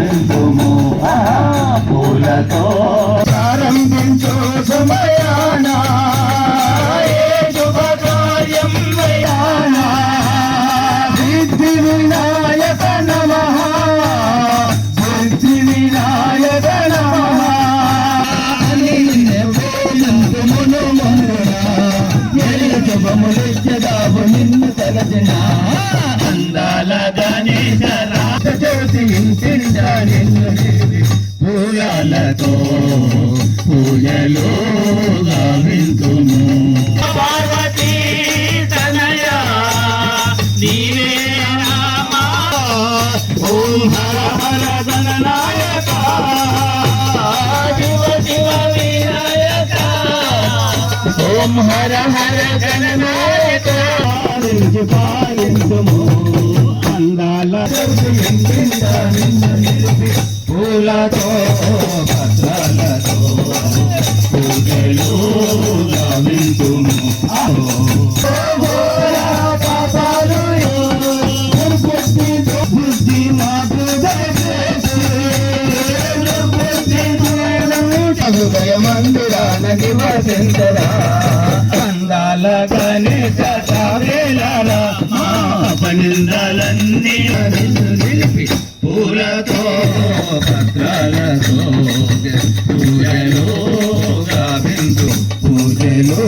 వెళ్తుము పూలతో ప్రారంభించు సమయాన. శుభకార్యం వయాన సిద్ధి వినాయక నమ. సిద్ధి వినాయక నమ నిన్ను తలచిన. పూలతో పూజలు గావింతుము పార్వతీ తనయ నీవే రామా ఓం హర హర గణనాయక శివ శివ వినాయక. ఓం హర హర గణనాయక పాలించి పాలించుము అందాల పూలతో పత్రాలతో పూజలు పాపాలు బుద్ధి మాకు దయచేసి హృదయ మందిరాన నివసించరా అందాల గణేశ చావేలారా మా పనిందాలన్నీ నిన్ను నిలిపి పూలతో పత్రాలతో పూజలో గాభిందు పూజలో